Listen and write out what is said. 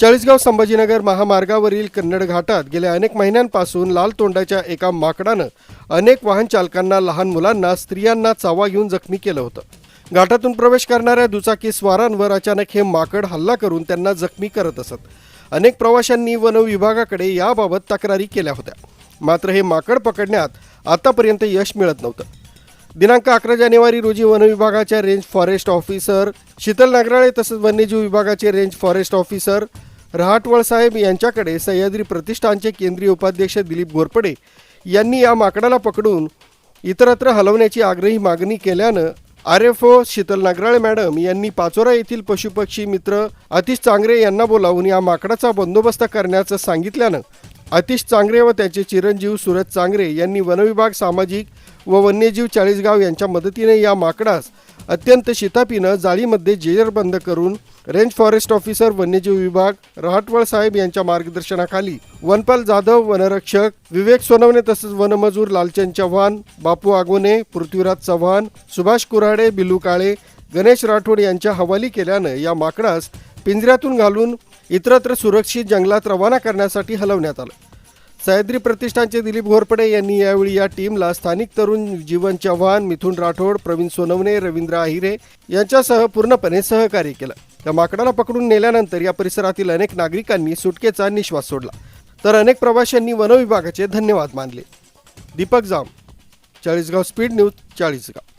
चाळीसगाव संभाजीनगर महामार्गावरील कन्नड घाटात गेल्या अनेक महिन्यांपासून लाल तोंडाच्या एका माकडानं अनेक वाहन चालकांना लहान मुलांना स्त्रियांना चावा घेऊन जखमी केलं होतं. घाटातून प्रवेश करणाऱ्या दुचाकी स्वारांवर अचानक हे माकड हल्ला करून त्यांना जखमी करत असत. अनेक प्रवाशांनी वन विभागाकडे याबाबत तक्रारी केल्या होत्या. मात्र हे माकड पकडण्यात आतापर्यंत यश मिळत नव्हतं. दिनांक अकरा जानेवारी रोजी वन विभागाच्या range forest officer Sheetal Nagrale तसंच वन्यजीव विभागाचे रेंज फॉरेस्ट ऑफिसर रहाटवळ साहेब यांच्याकडे सह्याद्री प्रतिष्ठानचे केंद्रीय उपाध्यक्ष दिलीप घोरपडे यांनी या माकडाला पकडून इतरत्र हलवण्याची आग्रही मागणी केल्यानं R F O Sheetal Nagrale madam यांनी पाचोरा येथील पशुपक्षी मित्र अतिश चांगरे यांना बोलावून या माकडाचा बंदोबस्त करण्याचं सांगितल्यानं अतिश चांगरे व त्याचे चिरंजीव सुरज चांगरे यांनी वनविभाग सामाजिक व वन्यजीव चाळीसगाव यांच्या मदतीने या माकडास अत्यंत शितापीनं जाळीमध्ये जेरबंद करून रेंज फॉरेस्ट ऑफिसर वन्यजीव विभाग रहाटवळ साहेब यांच्या मार्गदर्शनाखाली वनपाल जाधव वनरक्षक विवेक सोनवणे तसंच वनमजूर लालचंद चव्हाण बापू आगोने पृथ्वीराज चव्हाण सुभाष कुऱ्हाडे बिलू काळे गणेश राठोड यांच्या हवाली केल्यानं या माकडास पिंजऱ्यातून घालून इतरत्र सुरक्षित जंगलात रवाना करण्यासाठी हलवण्यात आलं. सह्याद्री प्रतिष्ठानचे दिलीप घोरपडे यांनी यावेळी या टीमला स्थानिक तरुण जीवन चव्हाण मिथुन राठोड प्रवीण सोनवणे रवींद्र आहिरे यांच्यासह पूर्णपणे सहकार्य केलं. त्या माकडाला पकडून नेल्यानंतर या परिसरातील अनेक नागरिकांनी सुटकेचा निश्वास सोडला. तर अनेक प्रवाशांनी वनविभागाचे धन्यवाद मानले. Deepak Jam Chalisgaon speed news Chalisgaon.